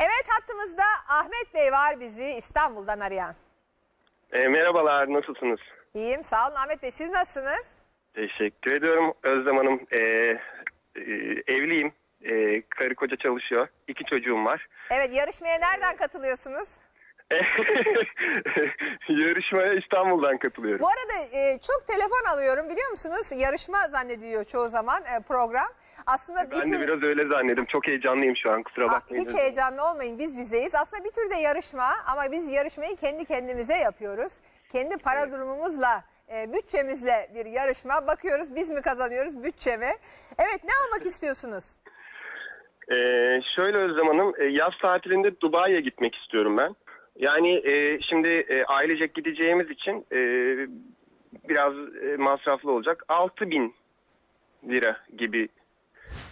Evet hattımızda Ahmet Bey var bizi İstanbul'dan arayan. E, merhabalar, nasılsınız? İyiyim sağ olun Ahmet Bey siz nasılsınız? Teşekkür ediyorum Özlem Hanım. E, e, evliyim, e, karı koca çalışıyor, iki çocuğum var. Evet yarışmaya nereden katılıyorsunuz? Yarışmaya İstanbul'dan katılıyorum. Bu arada e, çok telefon alıyorum biliyor musunuz? Yarışma zannediyor çoğu zaman e, program. Aslında bir Ben de tür... biraz öyle zannettim. Çok heyecanlıyım şu an, kusura Aa, bakmayın. Hiç heyecanlı olmayın biz bizeyiz. Aslında bir tür de yarışma ama biz yarışmayı kendi kendimize yapıyoruz. Kendi para durumumuzla, e, bütçemizle bir yarışma. Bakıyoruz biz mi kazanıyoruz bütçe mi? Evet ne almak istiyorsunuz? E, şöyle Özlem Hanım, e, yaz tatilinde Dubai'ye gitmek istiyorum ben. Yani e, şimdi e, ailecek gideceğimiz için e, biraz e, masraflı olacak. 6000 bin lira gibi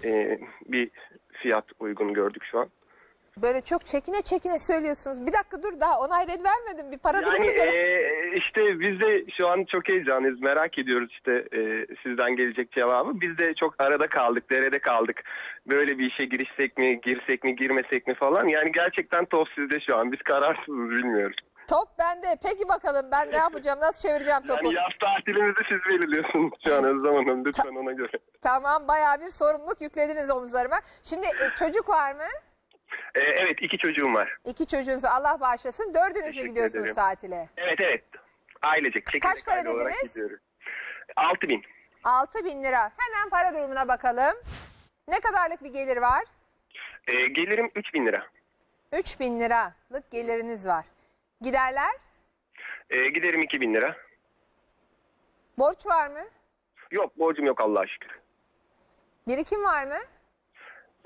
e, bir fiyat uygun gördük şu an. Böyle çok çekine çekine söylüyorsunuz. Bir dakika dur daha onay red vermedim. Bir para durumunu Yani göre. e, işte biz de şu an çok heyecanlıyız. Merak ediyoruz işte e, sizden gelecek cevabı. Biz de çok arada kaldık, derede kaldık. Böyle bir işe girişsek mi, girsek mi, girmesek mi falan. Yani gerçekten top sizde şu an. Biz kararsızız bilmiyoruz. Top bende. Peki bakalım ben ne yapacağım? Nasıl çevireceğim topu? Yani yaz tatilimizi siz belirliyorsunuz şu an Özlem Hanım. Lütfen ona göre. Tamam bayağı bir sorumluluk yüklediniz omuzlarıma. Şimdi e, çocuk var mı? E, evet iki çocuğum var. İki çocuğunuzu Allah bağışlasın. Dördünüz mü Teşekkür gidiyorsunuz ederim. tatile? Evet evet. Ailecek. çekirdek Kaç para aile olarak dediniz? gidiyoruz. 6000 bin. Altı bin lira. Hemen para durumuna bakalım. Ne kadarlık bir gelir var? E, gelirim 3000 bin lira. Üç bin liralık geliriniz var. Giderler? E, giderim 2000 bin lira. Borç var mı? Yok borcum yok Allah'a şükür. Birikim var mı?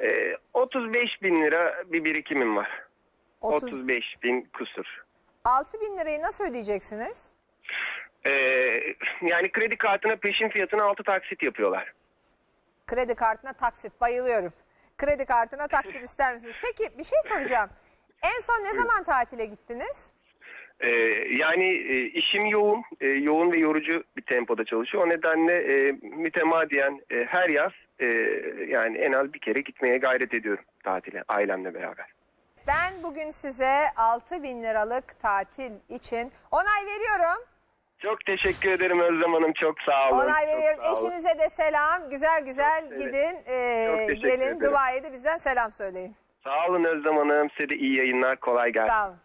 Ee, 35 bin lira bir birikimim var. Otuz- 35 bin kusur. Altı bin lirayı nasıl ödeyeceksiniz? Ee, yani kredi kartına peşin fiyatına 6 taksit yapıyorlar. Kredi kartına taksit. Bayılıyorum. Kredi kartına taksit ister misiniz? Peki bir şey soracağım. En son ne zaman tatile gittiniz? Ee, yani e, işim yoğun, e, yoğun ve yorucu bir tempoda çalışıyor. O nedenle e, mütemadiyen e, her yaz e, yani en az bir kere gitmeye gayret ediyorum tatile ailemle beraber. Ben bugün size 6 bin liralık tatil için onay veriyorum. Çok teşekkür ederim Özlem Hanım. Çok sağ olun. Onay Çok veriyorum. sağ olun. Eşinize de selam. Güzel güzel Çok gidin. Ee, gelin ederim. Dubai'ye de bizden selam söyleyin. Sağ olun Özlem Hanım. Size de iyi yayınlar. Kolay gelsin. Sağ olun.